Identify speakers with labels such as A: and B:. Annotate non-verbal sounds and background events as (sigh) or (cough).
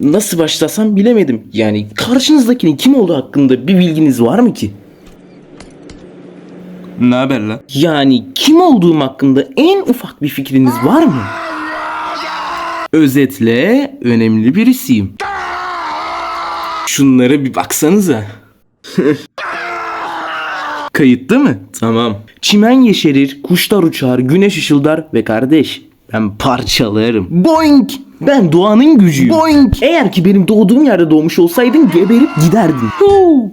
A: Nasıl başlasam bilemedim. Yani karşınızdakinin kim olduğu hakkında bir bilginiz var mı ki?
B: Ne haber lan?
A: Yani kim olduğum hakkında en ufak bir fikriniz var mı? Özetle önemli birisiyim. Şunlara bir baksanıza. (laughs) Kayıttı mı? Tamam. Çimen yeşerir, kuşlar uçar, güneş ışıldar ve kardeş ben parçalarım. Boing! Ben doğanın gücüyüm. Boing! Eğer ki benim doğduğum yerde doğmuş olsaydın geberip giderdin. Huu!